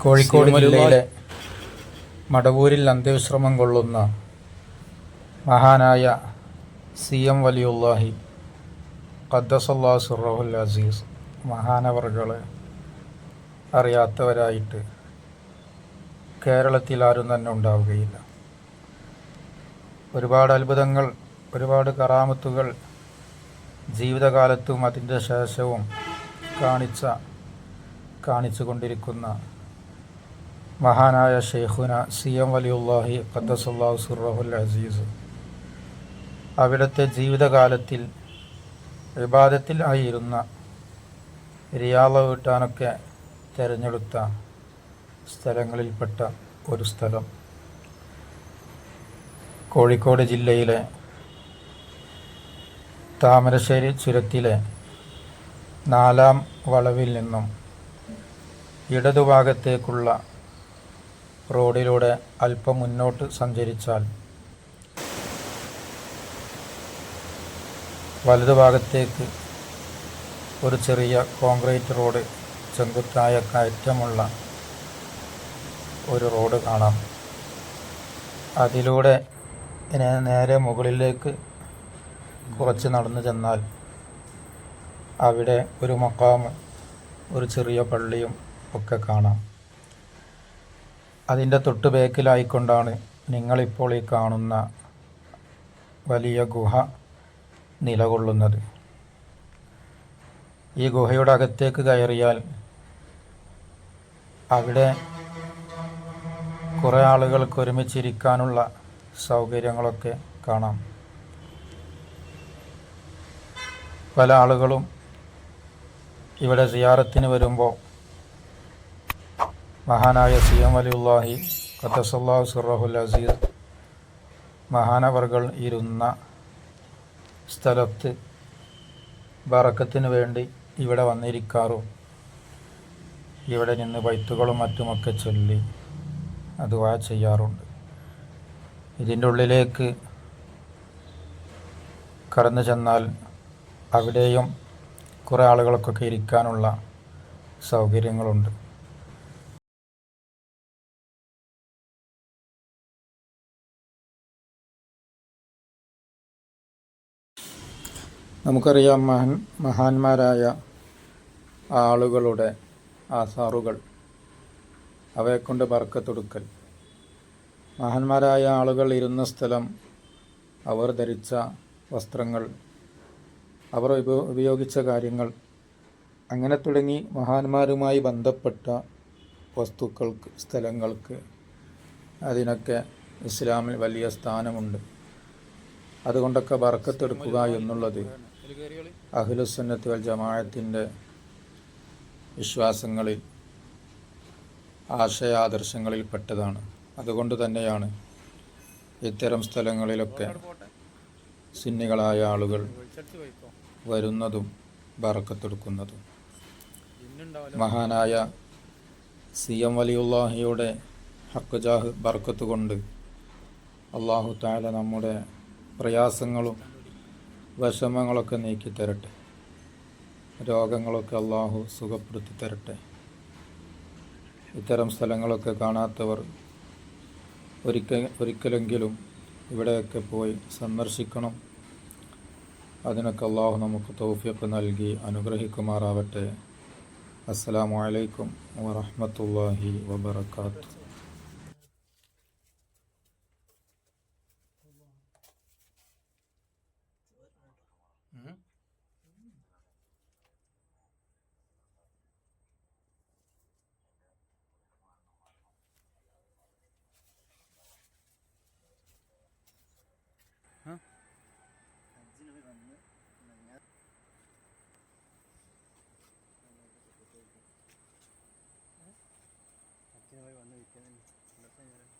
കോഴിക്കോട് ജില്ലയിലെ മടവൂരിൽ അന്ത്യവിശ്രമം കൊള്ളുന്ന മഹാനായ സി എം വലിയുല്ലാഹി ഖദ്ദസല്ലാ സുറഹുൽ അസീസ് മഹാനവറുകളെ അറിയാത്തവരായിട്ട് കേരളത്തിൽ ആരും തന്നെ ഉണ്ടാവുകയില്ല. ഒരുപാട് അത്ഭുതങ്ങൾ ഒരുപാട് കറാമത്തുകൾ ജീവിതകാലത്തും അതിന്റെ ശേഷവും കാണിച്ച കാണിച്ചു കൊണ്ടിരിക്കുന്ന മഹാനായ ഷെയ്ഖുന സി എം വലിയുല്ലാഹി ഖദ്ദസുല്ലാഹു സുറഹുൽ അസീസ്. അവിടുത്തെ ജീവിതകാലത്തിൽ വിവാദത്തിൽ ആയിരുന്ന റിയാള വീട്ടാനൊക്കെ തിരഞ്ഞെടുത്ത സ്ഥലങ്ങളിൽപ്പെട്ട ഒരു സ്ഥലം. കോഴിക്കോട് ജില്ലയിലെ താമരശ്ശേരി ചുരത്തിലെ നാലാം വളവിൽ നിന്നും ഇടതുഭാഗത്തേക്കുള്ള റോഡിലൂടെ അല്പം മുന്നോട്ട് സഞ്ചരിച്ചാൽ വലതുഭാഗത്തേക്ക് ഒരു ചെറിയ കോൺക്രീറ്റ് റോഡ് ചെങ്കുത്തായ കയറ്റമുള്ള ഒരു റോഡ് കാണാം. അതിലൂടെ നേരെ മുകളിലേക്ക് കുറച്ച് നടന്നു ചെന്നാൽ അവിടെ ഒരു മക്കാമും ഒരു ചെറിയ പള്ളിയും ഒക്കെ കാണാം. അതിന്റെ തൊട്ട് ബേക്കിലായിക്കൊണ്ടാണ് നിങ്ങളിപ്പോൾ ഈ കാണുന്ന വലിയ ഗുഹ നിലകൊള്ളുന്നത്. ഈ ഗുഹയുടെ അകത്തേക്ക് കയറിയാൽ അവിടെ കുറേ ആളുകൾക്ക് ഒരുമിച്ചിരിക്കാനുള്ള സൗകര്യങ്ങളൊക്കെ കാണാം. പല ആളുകളും ഇവിടെ സിയാറത്തിന് വരുമ്പോൾ മഹാനായ സി എം അലിയുല്ലാഹി ഖത്തസല്ലാഹു സുറഹുൽ അസീസ് മഹാനവർകൾ ഇരുന്ന സ്ഥലത്ത് ബറക്കത്തിന് വേണ്ടി ഇവിടെ വന്നിരിക്കാറും. ഇവിടെ നിന്ന് വൈത്തുകളും മറ്റുമൊക്കെ ചൊല്ലി അതുവാ ചെയ്യാറുണ്ട്. ഇതിന്റെ ഉള്ളിലേക്ക് കടന്നു ചെന്നാൽ അവിടെയും കുറേ ആളുകൾക്കൊക്കെ ഇരിക്കാനുള്ള സൗകര്യങ്ങളുണ്ട്. നമുക്കറിയാം മഹാൻ മഹാന്മാരായ ആളുകളുടെ ആസാറുകൾ. അവയെക്കൊണ്ട് പറക്കത്തൊടുക്കൽ മഹാന്മാരായ ആളുകൾ ഇരുന്ന സ്ഥലം അവർ ധരിച്ച വസ്ത്രങ്ങൾ അവർ ഉപ- ഉപയോഗിച്ച കാര്യങ്ങൾ. അങ്ങനെ തുടങ്ങി മഹാന്മാരുമായി ബന്ധപ്പെട്ട വസ്തുക്കൾക്ക് സ്ഥലങ്ങൾക്ക് അതിനൊക്കെ ഇസ്ലാമിൽ വലിയ സ്ഥാനമുണ്ട്. അതുകൊണ്ടൊക്കെ ബർക്കത്തെടുക്കുക എന്നുള്ളത് അഖിലുസുന്നത്ത് വൽ ജമാഅത്തിന്റെ വിശ്വാസങ്ങളിൽ ആശയാദർശങ്ങളിൽ പെട്ടതാണ് അതുകൊണ്ട് തന്നെയാണ് ഇത്തരം സ്ഥലങ്ങളിലൊക്കെ സുന്നികളായ ആളുകൾ വരുന്നതും ബറക്കത്തെടുക്കുന്നതും. മഹാനായ സി എം വലിയുല്ലാഹിയുടെ ഹക്കുജാഹ് ബർക്കത്ത് കൊണ്ട് അള്ളാഹു താല നമ്മുടെ പ്രയാസങ്ങളും വിഷമങ്ങളൊക്കെ നീക്കി തരട്ടെ രോഗങ്ങളൊക്കെ അള്ളാഹു സുഖപ്പെടുത്തി തരട്ടെ ഇത്തരം സ്ഥലങ്ങളൊക്കെ കാണാത്തവർ ഒരിക്കൽ ഒരിക്കലെങ്കിലും ഇവിടെയൊക്കെ പോയി സന്ദർശിക്കണം. അതിനൊക്കെ അള്ളാഹു നമുക്ക് തൗഫീഖ് നൽകി അനുഗ്രഹിക്കുമാറാവട്ടെ. അസ്സലാമു അലൈക്കും വറഹ്മത്തുള്ളാഹി natin. Ano sa'yo?